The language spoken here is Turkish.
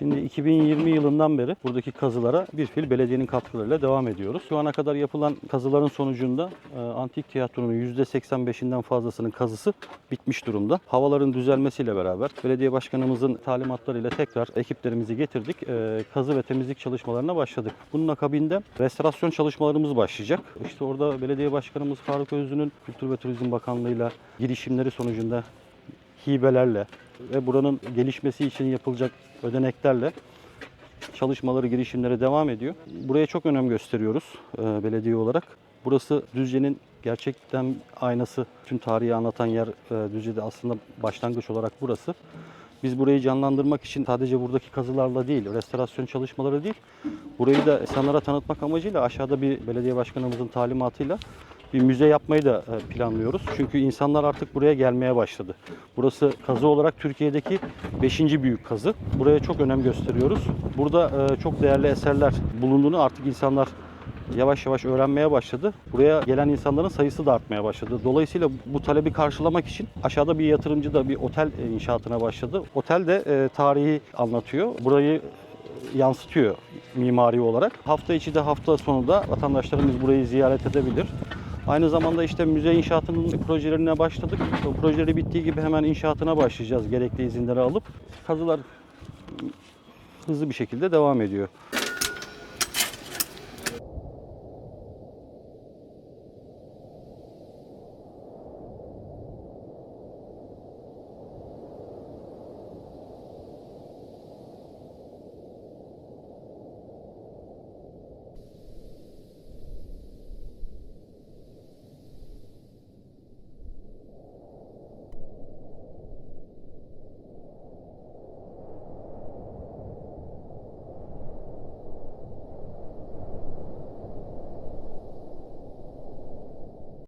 Şimdi 2020 yılından beri buradaki kazılara bir fil belediyenin katkılarıyla devam ediyoruz. Şu ana kadar yapılan kazıların sonucunda e, antik tiyatronun %85'inden fazlasının kazısı bitmiş durumda. Havaların düzelmesiyle beraber belediye başkanımızın talimatlarıyla tekrar ekiplerimizi getirdik. E, kazı ve temizlik çalışmalarına başladık. Bunun akabinde restorasyon çalışmalarımız başlayacak. İşte orada belediye başkanımız Faruk Özlü'nün Kültür ve Turizm Bakanlığı'yla girişimleri sonucunda hibelerle ve buranın gelişmesi için yapılacak ödeneklerle çalışmaları, girişimlere devam ediyor. Buraya çok önem gösteriyoruz e, belediye olarak. Burası Düzce'nin gerçekten aynası. Tüm tarihi anlatan yer e, Düzce'de aslında başlangıç olarak burası. Biz burayı canlandırmak için sadece buradaki kazılarla değil, restorasyon çalışmaları değil, burayı da insanlara tanıtmak amacıyla aşağıda bir belediye başkanımızın talimatıyla bir müze yapmayı da e, planlıyoruz. Çünkü insanlar artık buraya gelmeye başladı. Burası kazı olarak Türkiye'deki 5. büyük kazı. Buraya çok önem gösteriyoruz. Burada e, çok değerli eserler bulunduğunu artık insanlar yavaş yavaş öğrenmeye başladı. Buraya gelen insanların sayısı da artmaya başladı. Dolayısıyla bu talebi karşılamak için aşağıda bir yatırımcı da bir otel e, inşaatına başladı. Otel de tarihi anlatıyor. Burayı yansıtıyor mimari olarak. Hafta içi de hafta sonu da vatandaşlarımız burayı ziyaret edebilir. Aynı zamanda işte müze inşaatının projelerine başladık. O projeleri bittiği gibi hemen inşaatına başlayacağız gerekli izinleri alıp. Kazılar hızlı bir şekilde devam ediyor.